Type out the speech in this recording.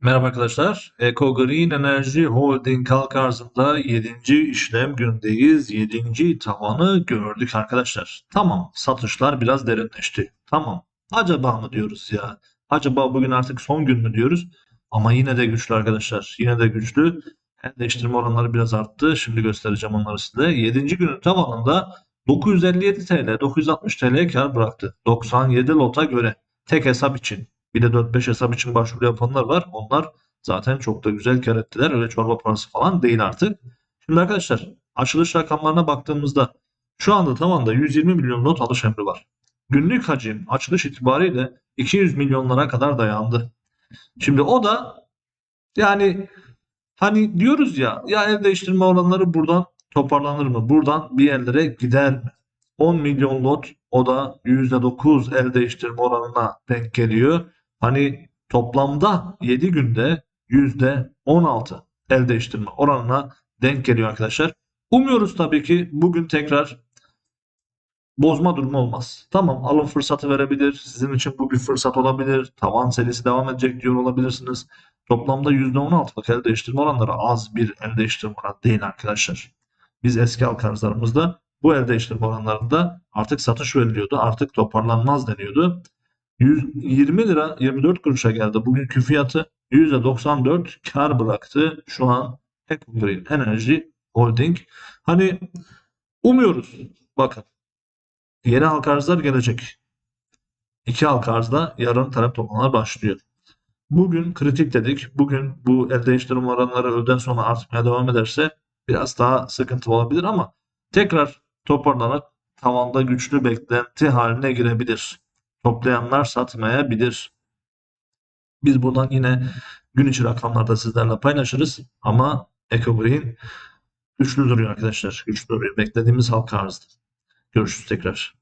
Merhaba arkadaşlar. Eco Green Enerji Holding halk arzında 7. işlem günündeyiz. 7. tavanı gördük arkadaşlar. Tamam satışlar biraz derinleşti. Tamam. Acaba mı diyoruz ya? Acaba bugün artık son gün mü diyoruz? Ama yine de güçlü arkadaşlar. Yine de güçlü. El değiştirme oranları biraz arttı. Şimdi göstereceğim onları size. 7. günün tavanında 957 TL, 960 TL kar bıraktı. 97 lota göre. Tek hesap için. Bir de 4-5 hesap için başvuru yapanlar var. Onlar zaten çok da güzel kar ettiler. Öyle çorba parası falan değil artık. Şimdi arkadaşlar açılış rakamlarına baktığımızda şu anda tavanda 120 milyon not alış emri var. Günlük hacim açılış itibariyle 200 milyonlara kadar dayandı. Şimdi o da yani hani diyoruz ya ya el değiştirme oranları buradan toparlanır mı? Buradan bir yerlere gider mi? 10 milyon lot o da %9 el değiştirme oranına denk geliyor. Hani toplamda 7 günde %16 el değiştirme oranına denk geliyor arkadaşlar. Umuyoruz tabii ki bugün tekrar bozma durumu olmaz. Tamam alım fırsatı verebilir. Sizin için bu bir fırsat olabilir. Tavan serisi devam edecek diyor olabilirsiniz. Toplamda %16'lık el değiştirme oranları az bir el değiştirme oranı değil arkadaşlar. Biz eski halk arzlarımızda bu el değiştirme oranlarında artık satış veriliyordu. Artık toparlanmaz deniyordu. 120 lira 24 kuruşa geldi bugünkü fiyatı. %94 kar bıraktı şu an Eco Green Energy Holding. Hani umuyoruz. Bakın yeni halka arzlar gelecek. İki halka arzda yarın talep toplamalar başlıyor. Bugün kritik dedik. Bugün bu el değiştirme oranları öğleden sonra artmaya devam ederse biraz daha sıkıntı olabilir ama tekrar toparlanıp tavanda güçlü beklenti haline girebilir. Toplayanlar satmayabilir. Biz buradan yine gün içi rakamlarda sizlerle paylaşırız ama Eco Green güçlü duruyor arkadaşlar. Güçlü duruyor. Beklediğimiz halka arzdı. Görüşürüz tekrar.